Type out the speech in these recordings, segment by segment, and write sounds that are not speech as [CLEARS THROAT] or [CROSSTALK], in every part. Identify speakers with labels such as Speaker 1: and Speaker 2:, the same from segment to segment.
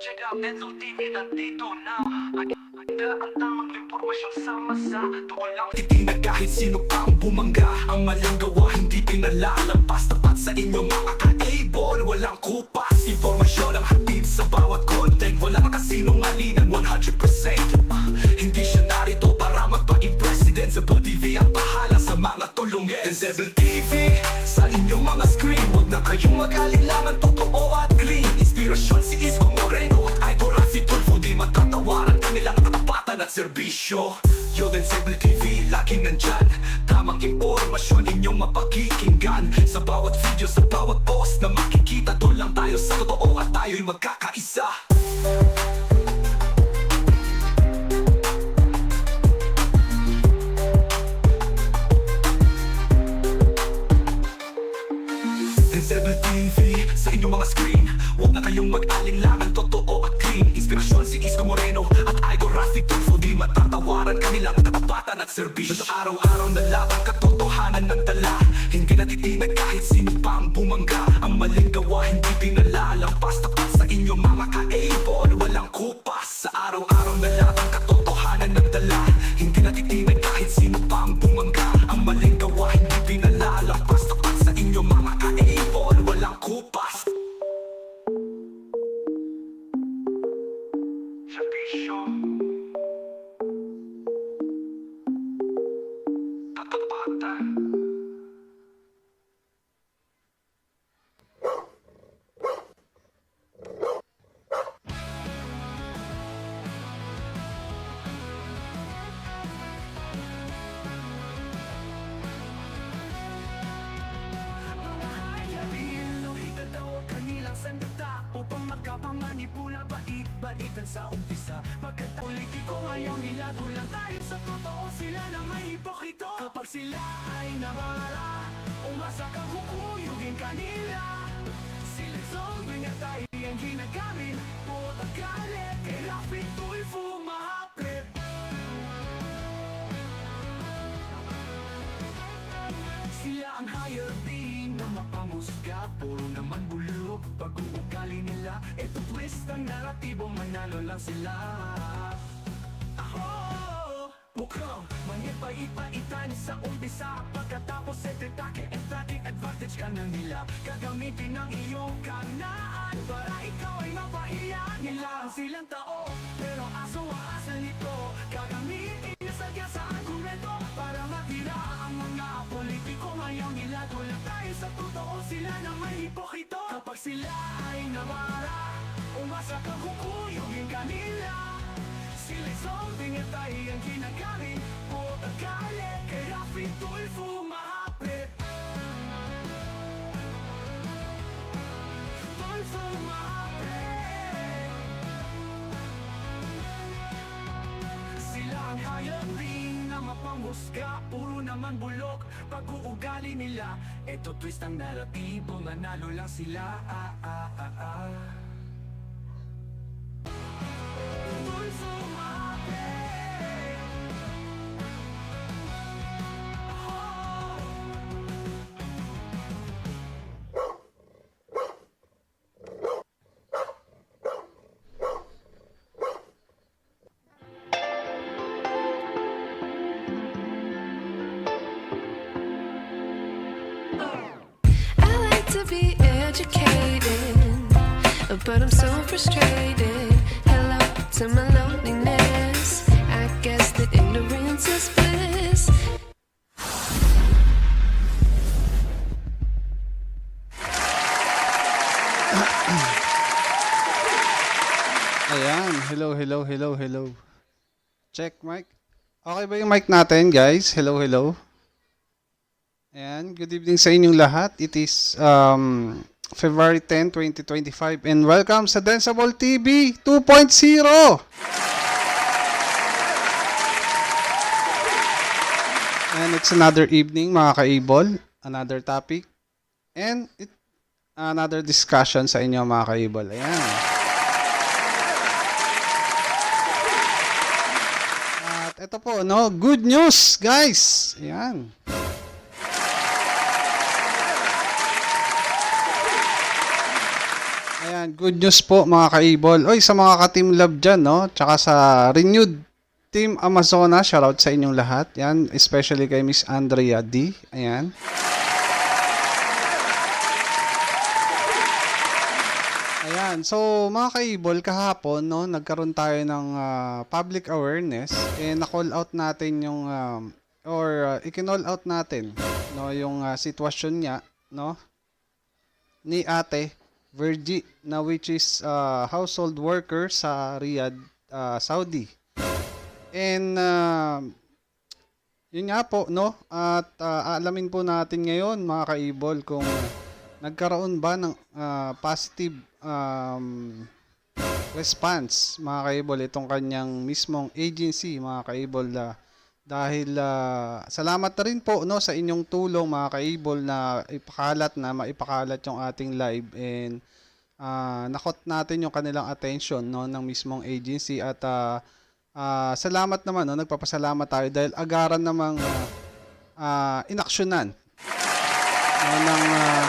Speaker 1: check out Denzel TV, nandito na. Agenda ang tamang impormasyon sa masa. Doon lang titinag kahit sino pa ang bumangga. Ang maling gawa hindi pinalalampas Tapat sa inyo mga ka-able. Walang kupas, informasyon ang hatid sa bawat content Walang kasinungalingan 100% Ah, Hindi siya narito para president. Sa TV ang bahala sa mga tulungin Denzel TV, sa inyong mga screen Huwag na kayong mag-alinlangan, totoo at clean Inspirasyon at serbisyo. Yo Denzel TV, laging nandyan. Tamang impormasyon inyong mapakikinggan. Sa bawat video, sa bawat post na makikita Doon lang tayo sa totoo at tayo'y magkakaisa. Denzel TV sa inyong mga screen Huwag na kayong mag-alinlangan, totoo at clean. Inspirasyon si Isko Moreno at Igor Rafi Tulfo Di matatawaran kanilang katapatan at serbisyo. Sa araw-araw na labang katotohanan ng dala. Hindi natitinag kahit sino pa ang bumangga. Ang maling gawa hindi pinalalampas Tapat sa inyong mga ka-able Walang kupas. Sa araw-araw na bait-baitan sa umpisa Pagkat politiko ngayon nila Tulang tayo sa totoo sila na may hipokrito Kapag sila ay nawala Umasa kang hukuyugin kanila. Sila zombie at tayo ang ginagamit Puta galit, kay Rafi Tulfo mahapit Sila ang higher being na mapamusga Puro naman bulok Pag-uugali nila Ito twist ang naratibo Manalo lang sila. Ako Mukhang manipaipa-itan sa umpisa. Pagkatapos etitake Emphatic advantage ka na nila. Gagamitin ang iyong kanaan Para ikaw ay mapahiya Nila. Ang silang tao Pero aso ang asal nito. Gagamitin niya sa sa Nila tulad tayo sa totoo Sila na may hipokrito Kapag sila ay nawala Umasa kang kukuyugin kanila. Sila'y zombie at tayo ang ginagamit Puta galit kay Rafi Tulfo mahapit. Tulfo mahapit. Sila ang hayaring na mapamusga Puro naman bulok Pag-uugali nila Ito twist ang naratibo Manalo lang sila ah, ah, ah, ah.
Speaker 2: But I'm so frustrated. Hello to my loneliness. I guess that ignorance is bliss.
Speaker 3: Ayan. Hello, hello, hello, hello. Check mic. Okay ba yung mic natin, guys? Hello, hello. Ayan. Good evening sa inyong lahat. It is um, February 10, 2025 and welcome sa Danceable TV 2.0! And it's another evening, mga ka-able. Another topic. And it, another discussion sa inyo, mga ka-able. Ayan. At ito po, no, good news, guys. Ayan. Ayan, good news po mga kaibol. Oy, sa mga ka-team love dyan, no? Tsaka sa renewed Team Amazona, shoutout sa inyong lahat. Yan, especially kay Miss Andrea D. Ayan. Ayan, so mga kaibol, kahapon, no, nagkaroon tayo ng ah, public awareness and na-call out natin yung um, or uh, i-call out natin no yung ah, sitwasyon niya, no? ni Ate Virgie na which is uh, household worker sa Riyadh, uh, Saudi. And uh, yun nga po, no? At uh, alamin po natin ngayon mga kaibol kung nagkaroon ba ng uh, positive um, response mga kaibol itong kanyang mismong agency mga kaibol na dahil ah, salamat na rin po no sa inyong tulong mga kaibol na ipakalat na maipakalat yung ating live. And ah, nakot natin yung kanilang attention no ng mismong agency. At ah, ah, salamat naman no nagpapasalamat tayo dahil agaran namang ah, ah, inaksyonan no, ng ah,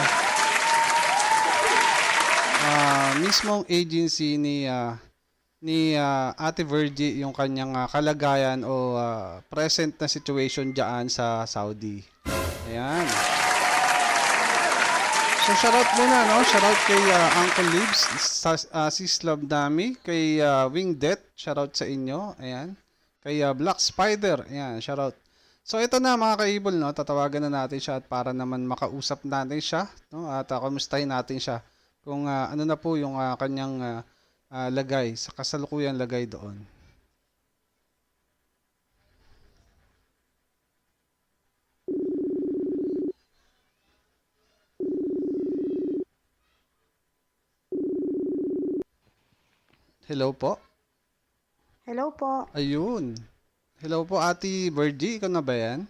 Speaker 3: ah, mismong agency ni ah, ni ah, Ate Virgie yung kanyang ah, kalagayan o ah, present na situation diyan sa Saudi. Ayan. So shoutout muna no, shoutout kay ah, Uncle Libs, sa uh, Sis Love Dami, kay uh, Wingdet, shoutout sa inyo. Ayan. Kay ah, Black Spider, ayan, shoutout. So ito na mga kaibol no, tatawagan na natin siya at para naman makausap natin siya, no, at uh, kumustahin natin siya kung ah, ano na po yung ah, kanyang ah, ah, lagay, sa kasalukuyan lagay doon. Hello po.
Speaker 4: Hello po.
Speaker 3: Ayun. Hello po, Ate Virgie. Ikaw na ba yan?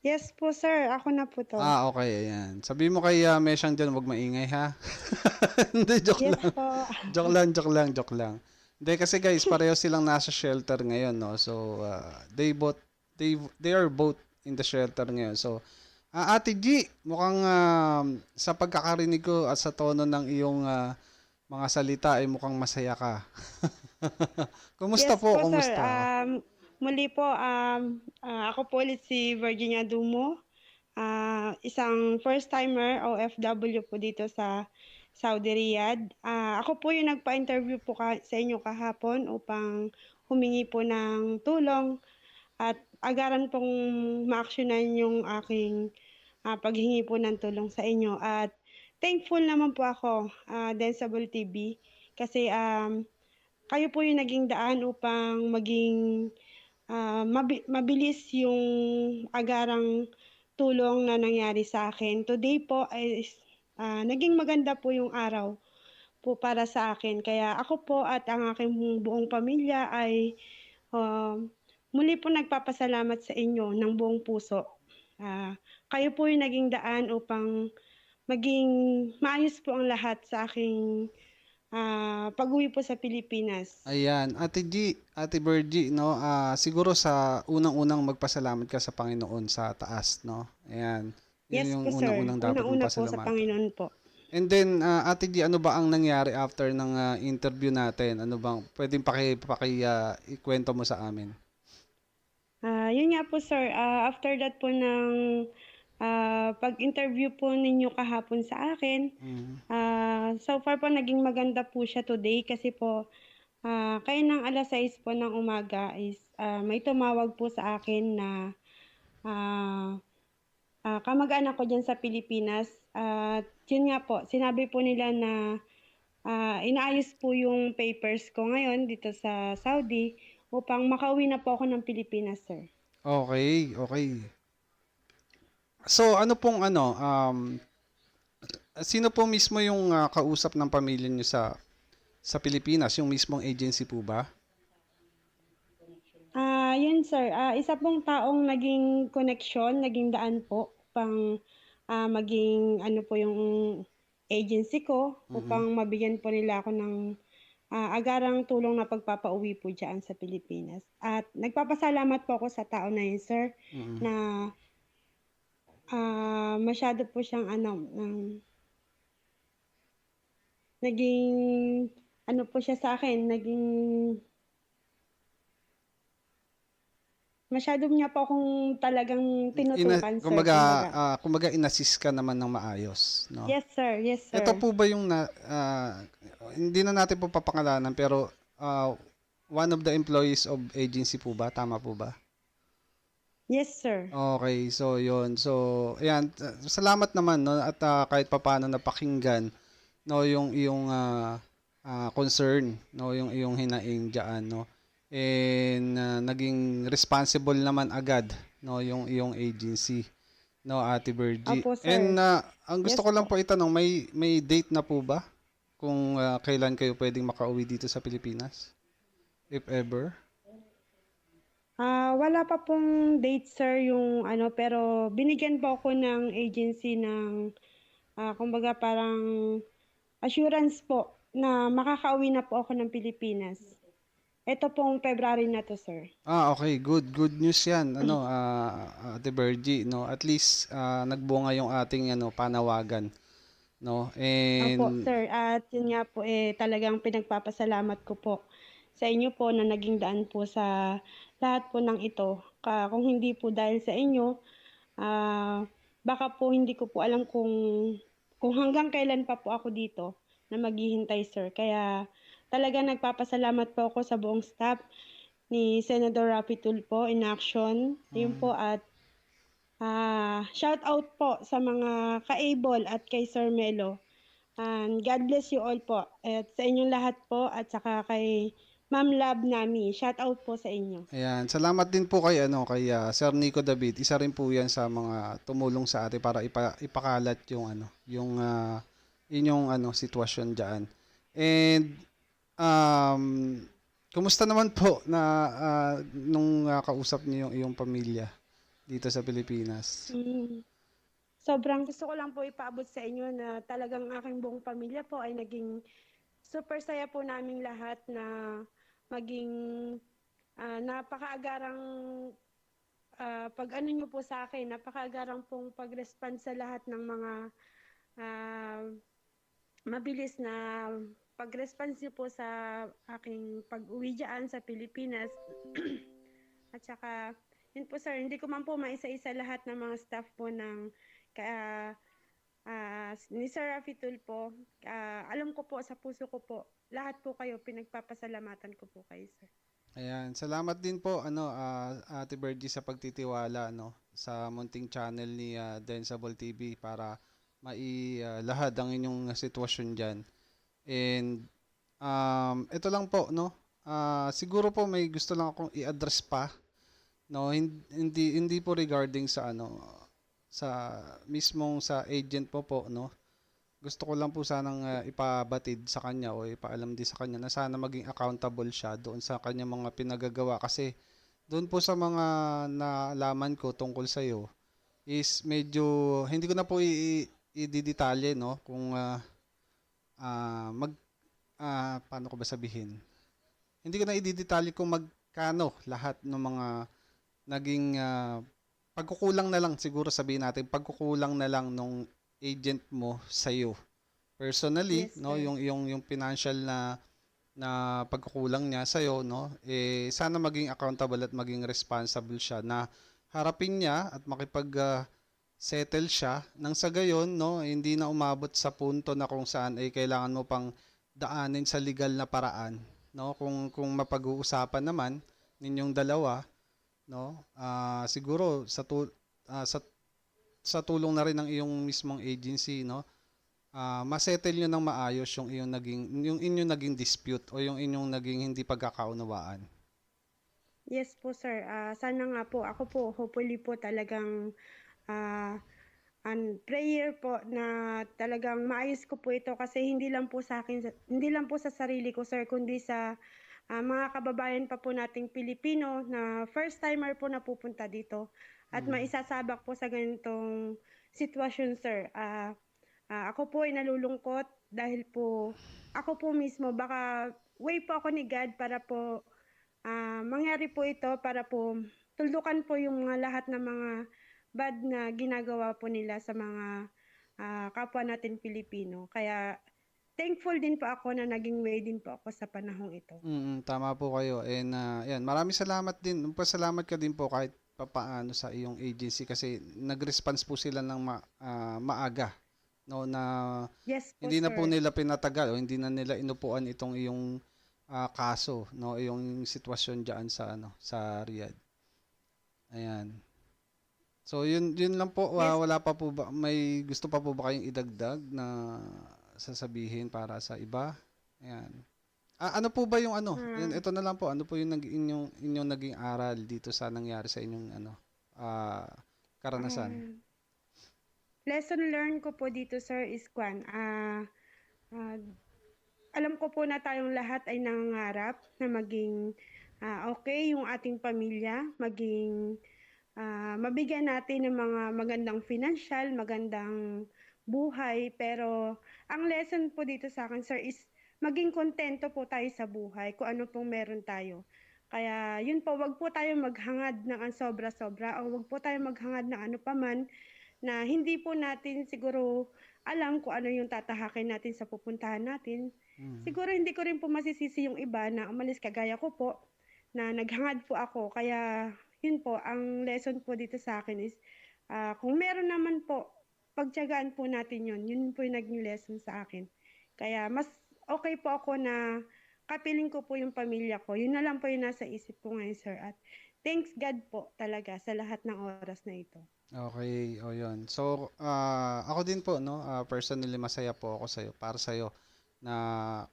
Speaker 4: Yes po, sir. Ako na po to.
Speaker 3: Ah, okay. Ayan. Sabi mo kay uh, Meshang dyan, huwag maingay ha. [LAUGHS] Hindi, joke
Speaker 4: yes
Speaker 3: lang.
Speaker 4: po. [LAUGHS]
Speaker 3: Joke lang, joke lang, joke lang. Hindi, kasi guys, pareho silang nasa shelter ngayon, no? So, uh, they both, they, they are both in the shelter ngayon. So, ah, Ate G, mukhang um, sa pagkakarinig ko at sa tono ng iyong ah, mga salita ay mukhang masaya ka. [LAUGHS] Kumusta
Speaker 4: yes
Speaker 3: po?
Speaker 4: po,
Speaker 3: Kumusta?
Speaker 4: sir. Um, muli po, um, ah, ako po ulit si Virginia Dumo. Ah, isang first-timer OFW po dito sa Saudi Riyadh. Ah, ako po yung nagpa-interview po ka- sa inyo kahapon upang humingi po ng tulong at agaran pong ma-actionan yung aking ah, paghingi po ng tulong sa inyo. At thankful naman po ako, ah, Densable TV, kasi um, kayo po yung naging daan upang maging ah, mabi- mabilis yung agarang tulong na nangyari sa akin. Today po ay ah, naging maganda po yung araw po para sa akin. Kaya ako po at ang aking buong pamilya ay um, muli po nagpapasalamat sa inyo ng buong puso. Ah, kayo po yung naging daan upang maging maayos po ang lahat sa aking ah, pag-uwi po sa Pilipinas.
Speaker 3: Ayan, Ate G, Ate Virgie, no, ah, siguro sa unang-unang magpasalamat ka sa Panginoon sa taas, no? Ayan. Yun
Speaker 4: Yes
Speaker 3: yung
Speaker 4: po, sir.
Speaker 3: unang-unang dapat
Speaker 4: Una-una po sa. Panginoon po.
Speaker 3: And then, ah, Ate G, ano ba ang nangyari after ng ah, interview natin? Ano bang, pwedeng paki, paki ah, ikwento mo sa amin?
Speaker 4: Ah, yun nga po, sir. Ah, after that po ng ah, pag-interview po ninyo kahapon sa akin,
Speaker 3: Mm.
Speaker 4: ah, so far po naging maganda po siya today kasi po ah, kaya ng alas 6 po ng umaga is ah, may tumawag po sa akin na ah, ah, kamag-anak ko dyan sa Pilipinas. At yun nga po, sinabi po nila na ah, inaayos po yung papers ko ngayon dito sa Saudi upang makauwi na po ako ng Pilipinas, sir.
Speaker 3: Okay, okay. So, ano pong ano, um, sino po mismo yung ah, kausap ng pamilya niyo sa sa Pilipinas? Yung mismong agency po ba?
Speaker 4: Ah, yun sir. Ah, isa pong taong naging connection, naging daan po pang ah, maging ano po yung agency ko upang mabigyan po nila ako ng ah, agarang tulong na pagpapauwi po diyan sa Pilipinas. At nagpapasalamat po ako sa tao na yun, sir,
Speaker 3: Mm.
Speaker 4: na ah, masyado po siyang ano, um, naging ano po siya sa akin, naging masyado niya po akong talagang tinutukan,
Speaker 3: Ina,
Speaker 4: sir.
Speaker 3: kumbaga,
Speaker 4: kumbaga.
Speaker 3: ah, kumbaga inassist ka naman ng maayos, no?
Speaker 4: Yes, sir. Yes, sir.
Speaker 3: Ito po ba yung na, ah, hindi na natin po papangalanan pero ah, one of the employees of agency po ba? Tama po ba?
Speaker 4: Yes, sir.
Speaker 3: Okay, so yon. So, ayan, uh, salamat naman no at ah, kahit papaano napakinggan no yung iyong ah, ah, concern, no yung iyong hinaing diyan, no. And ah, naging responsible naman agad no yung iyong agency, no Ate Virgie.
Speaker 4: Opo, sir.
Speaker 3: And ah, ang gusto
Speaker 4: Yes
Speaker 3: ko lang po itanong, may may date na po ba kung ah, kailan kayo pwedeng makauwi dito sa Pilipinas? If ever.
Speaker 4: Ah, wala pa pong date, sir, yung ano, pero binigyan po ako ng agency ng, ah, kumbaga parang assurance po na makakauwi na po ako ng Pilipinas. Ito pong February na to, sir.
Speaker 3: Ah, okay. Good. Good news 'yan. Ano, ah Ate Bergie, no. At least ah, nagbunga yung ating ano panawagan, no. And
Speaker 4: Opo, sir. At yun nga po, eh, talagang pinagpapasalamat ko po sa inyo po na naging daan po sa lahat po ng ito. Kung hindi po dahil sa inyo, ah, baka po hindi ko po alam kung, kung hanggang kailan pa po ako dito na maghihintay, sir. Kaya talaga nagpapasalamat po ako sa buong staff ni Senador Rapi Tulfo in action. Yun po at ah, shout out po sa mga ka-able at kay Sir Melo. And God bless you all po. At sa inyong lahat po at saka kay Ma'am Love Nami. Shout out po sa inyo.
Speaker 3: ayan, salamat din po kay ano kay ah, Sir Nico David. Isa rin po 'yan sa mga tumulong sa atin para ipa, ipakalat yung ano, yung ah, inyong ano sitwasyon diyan. And um kumusta naman po na ah, nung ah, kausap niyo yung iyong pamilya dito sa Pilipinas?
Speaker 4: Mm. Sobrang gusto ko lang po ipaabot sa inyo na talagang aking buong pamilya po ay naging super saya po naming lahat na maging ah, napakaagarang ah, pag ano nyo po sa akin, napakaagarang pong pag-respond sa lahat ng mga ah, mabilis na pag-response niyo po sa aking pag-uwi dyan sa Pilipinas. [CLEARS THROAT] At saka, yun po sir, hindi ko man po maisa-isa lahat ng mga staff po ng kaya ah, ni Sir Rafi Tulfo. Ah, alam ko po sa puso ko po, lahat po kayo pinagpapasalamatan ko po kayo sir.
Speaker 3: Ayan, salamat din po ano ah, Ate Bergie sa pagtitiwala no sa munting channel ni ah, Densable TV para mailahad ang inyong sitwasyon diyan. And um ito lang po no. Ah, siguro po may gusto lang akong i-address pa no hin- hindi hindi po regarding sa ano sa mismong sa agent po po no. Gusto ko lang po sanang ah, ipabatid sa kanya o ipaalam din sa kanya na sana maging accountable siya doon sa kanya mga pinagagawa. Kasi doon po sa mga nalaman ko tungkol sa iyo is medyo hindi ko na po i- i- no kung ah, ah, mag ah, paano ko ba sabihin? Hindi ko na i-detalye kung magkano lahat ng mga naging ah, pagkukulang na lang siguro sabihin natin pagkukulang na lang nung agent mo sa iyo personally
Speaker 4: Yes,
Speaker 3: no
Speaker 4: sir.
Speaker 3: yung yung yung financial na na pagkukulang niya sa iyo no eh sana maging accountable at maging responsible siya na harapin niya at makipag ah, settle siya. Nang sa gayon no hindi na umabot sa punto na kung saan ay kailangan mo pang daanin sa legal na paraan no? Kung kung mapag-uusapan naman ninyong dalawa no? Ah siguro sa tu- ah, sa sa tulong na rin ng iyong mismong agency no? Ah masettle nyo ng maayos yung iyong naging yung inyong naging dispute o yung inyong naging hindi pagkakaunawaan.
Speaker 4: Yes po sir. Ah, sana nga po ako po hopefully po talagang ah an prayer po na talagang maayos ko po ito kasi hindi lang po sa akin hindi lang po sa sarili ko sir kundi sa ah, mga kababayan pa po nating Pilipino na first timer po na pupunta dito at maisasabak po sa ganitong sitwasyon sir. Ah, ah, ako po ay nalulungkot dahil po ako po mismo baka way po ako ni God para po Ah, mangyari po ito para po tuldukan po yung mga lahat ng mga bad na ginagawa po nila sa mga ah, kapwa natin Pilipino. Kaya thankful din po ako na naging way din po ako sa panahong ito.
Speaker 3: Mm, tama po kayo. And uh, yan, maraming salamat din. Pasalamat ka din po kahit papaano sa iyong agency kasi nag-response po sila ng ma- ah, maaga. No, na
Speaker 4: Yes po,
Speaker 3: hindi na
Speaker 4: sir.
Speaker 3: po nila pinatagal o hindi na nila inupuan itong iyong ah, kaso, no, yung sitwasyon diyan sa ano, sa Riyadh. Ayan. So yun yun lang po, Ah, wala pa po ba may gusto pa po ba kayong idagdag na sasabihin para sa iba? Ayan. Ah, ano po ba yung ano? Yun, ito na lang po. Ano po yung nag, inyong inyong naging aral dito sa nangyari sa inyong ano ah karanasan?
Speaker 4: Ah, lesson learned ko po dito, sir, is kwan. Ah, ah, alam ko po na tayong lahat ay nangangarap na maging ah, okay yung ating pamilya, maging ah, mabigyan natin ng mga magandang financial, magandang buhay. Pero ang lesson po dito sa akin, sir, is maging kontento po tayo sa buhay kung ano pong meron tayo. Kaya yun po, wag po tayo maghangad ng ang sobra-sobra o wag po tayo maghangad ng ano paman na hindi po natin siguro alam kung ano yung tatahakin natin sa pupuntahan natin.
Speaker 3: Mm.
Speaker 4: Siguro hindi ko rin po masisisi yung iba na umalis kagaya ko po na naghangad po ako. Kaya yun po, ang lesson po dito sa akin is ah, kung meron naman po, pagtyagaan po natin yun. Yun po yung naging lesson sa akin. Kaya mas okay po ako na kapiling ko po yung pamilya ko. Yun na lang po yung nasa isip ko ngayon, sir. At thanks God po talaga sa lahat ng oras na ito.
Speaker 3: Okay, o yun. So, ah, ako din po, no, ah, personally masaya po ako sa'yo, para sa'yo, na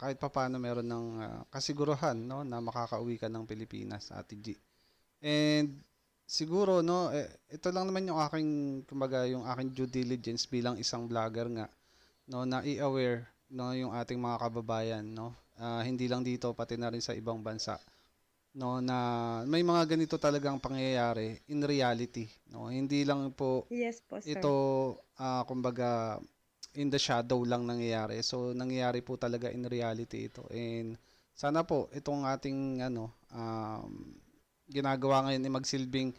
Speaker 3: kahit papaano meron ng ah, kasiguruhan, no, na makakauwi ka ng Pilipinas, Ate G. And siguro, no, eh, ito lang naman yung aking, kumbaga, yung aking due diligence bilang isang vlogger nga, no, na i-aware, no, yung ating mga kababayan, no, Ah, hindi lang dito, pati na rin sa ibang bansa no na may mga ganito talagang pangyayari in reality no? Hindi lang po
Speaker 4: Yes po, sir.
Speaker 3: ito ah, kumbaga in the shadow lang nangyayari. So nangyayari po talaga in reality ito. And sana po itong ating ano um, ginagawa ngayon ay magsilbing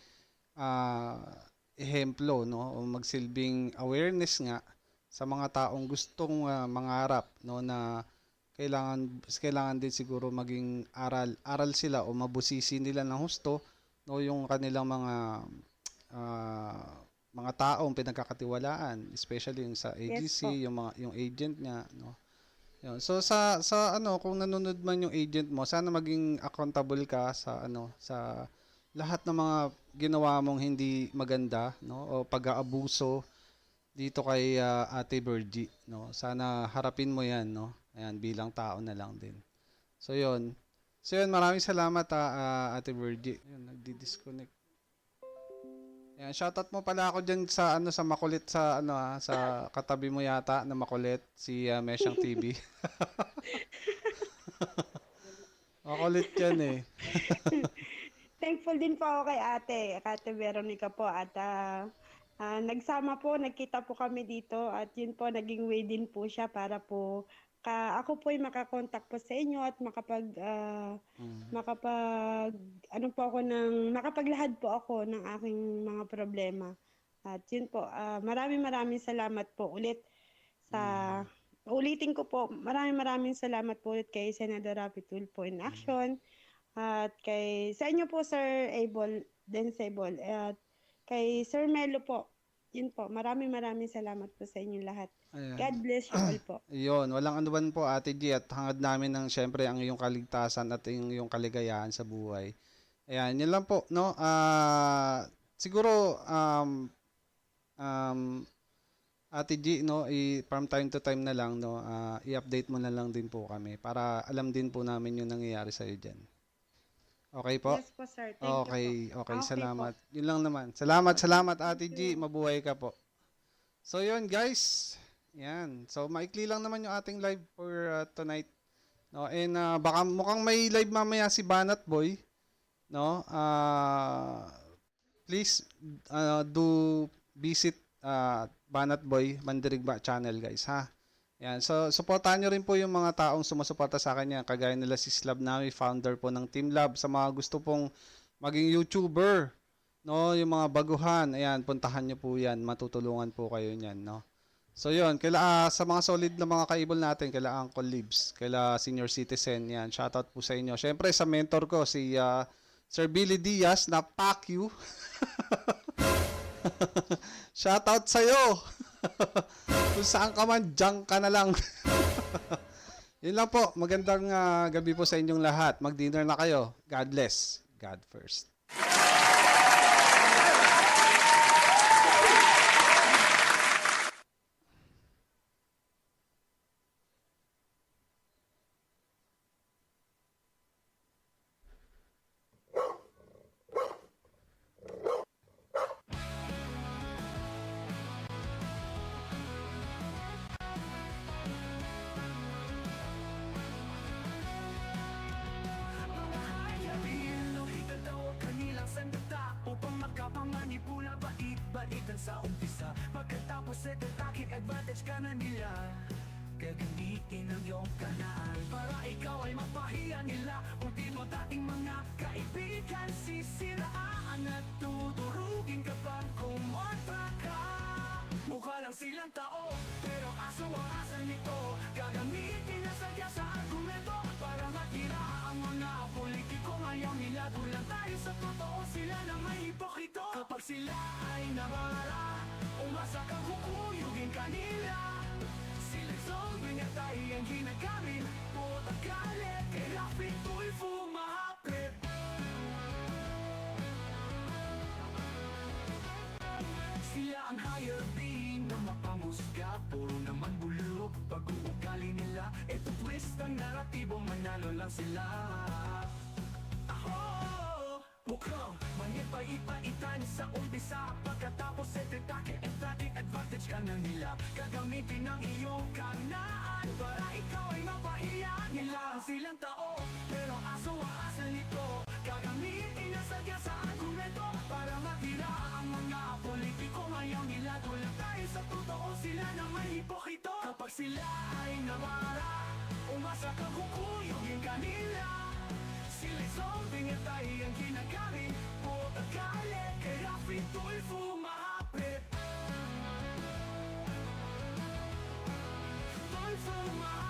Speaker 3: ah, ehemplo no? O magsilbing awareness nga sa mga taong gustong ah, mangarap no na kailangan kailangan din siguro maging aral aral sila o mabusisi nila ng husto no yung kanilang mga ah, mga taong pinagkakatiwalaan especially yung sa
Speaker 4: Yes
Speaker 3: agency yung mga yung agent niya no yun. So sa sa ano kung nanonood man yung agent mo sana maging accountable ka sa ano sa lahat ng mga ginawa mong hindi maganda no o pag-aabuso dito kay ah, Ate Virgie, no? Sana harapin mo 'yan, no? Ayan, bilang tao na lang din. So 'yon. So 'yun, maraming salamat ah, Ate Virgie. Ayun, nagdi-disconnect. Ayan, shoutout mo pala ako diyan sa ano sa makulit sa ano ah, sa katabi mo yata na makulit si ah, Meshang TV. [LAUGHS] makulit 'yan eh. [LAUGHS]
Speaker 4: Thankful din po ako kay ate, ate Veronica po. At ah, ah, nagsama po, nagkita po kami dito. At yun po, naging way din po siya para po ka, ako po ay makakontak po sa inyo at makapag ah,
Speaker 3: Mm.
Speaker 4: makapag ano po ako ng makapaglahad po ako ng aking mga problema. At yun po, ah, maraming maraming salamat po ulit sa ulitin ko po, maraming maraming salamat po ulit kay Senador Rapi Tulfo in action at kay sa inyo po Sir Abel Densable at kay Sir Melo po. Yun po, maraming maraming salamat po sa inyo lahat.
Speaker 3: Ayan.
Speaker 4: God bless you all po. [CLEARS THROAT]
Speaker 3: Iyon, walang anuban po Ate G at hangad namin ng syempre ang iyong kaligtasan at yung iyong kaligayahan sa buhay. Ayan, yun lang po, no? Ah, siguro um um Ate G, no, i from time to time na lang, no, ah, i-update mo na lang din po kami para alam din po namin yung nangyayari sa iyo diyan. Okay po?
Speaker 4: Yes po sir, thank
Speaker 3: Okay,
Speaker 4: you po.
Speaker 3: okay,
Speaker 4: Okay
Speaker 3: salamat. Yun lang naman. Salamat, salamat Ate G. Mabuhay ka po. So yun guys. Yan. So maikli lang naman yung ating live for uh, tonight. No, and uh, baka mukhang may live mamaya si Banat Boy. No? Uh, please uh, do visit uh, Banat Boy Mandirigba channel guys ha. Yan. So, supportahan nyo rin po yung mga taong sumusuporta sa kanya. Kagaya nila si Slab Nami, founder po ng Team Lab. Sa mga gusto pong maging YouTuber, no, yung mga baguhan, ayan, puntahan nyo po yan. Matutulungan po kayo niyan, no. So yun, kaila, ah, sa mga solid na mga kaibol natin, kaila Uncle Libs, kaila Senior Citizen, yan, shoutout po sa inyo. Siyempre sa mentor ko, si ah, Sir Billy Diaz na pack you. [LAUGHS] shoutout sa'yo. [LAUGHS] [LAUGHS] Kung saan ka man, dyan ka na lang. [LAUGHS] yun lang po, magandang ah, gabi po sa inyong lahat. Mag-dinner na kayo. God bless. God first.
Speaker 1: Sa umpisa. Pagkatapos ay tatakit, advantage ka na nila. Gagamitin ang iyong kanaan Para ikaw ay mapahiya nila. Kung di mo dating mga kaibigan Sisiraan at tuturugin ka pang kumontra ka. Mukha lang silang tao Pero aso ang asal nito. Gagamitin na sadya sa argumento Para matira ang mga politiko. Ngayon nila tulang tayo sa totoo. Sila na may Kapag sila ay nabara Umasa kang kukuyugin kanila. Sila'y zombie at tayo ang ginagamit. Puta galit Kay Rafi Tulfo mahapit Sila ang higher being na mapamusga. Puro naman bulok Pag-uugali nila. Ito twist ang naratibo Manalo lang sila. Ako Mukhang manipay-ipaitan sa umpisa. Pagkatapos ay titake at dating advantage ka na nila. Gagamitin ang iyong kanaan Para ikaw ay mapahiya nila. Silang tao pero aso ang asal nito. Gagamitin ang sadya sa argumento Para matira ang mga politiko. Ngayon nila tulad tayo sa totoo. Sila na may hipokrito. Kapag sila ay nawara Umasa kang kukuyugin kanila sila'y zombing at tayo ang kinakain Huwag akali kay Rafi Tulfo mahapit Tulfo mahapit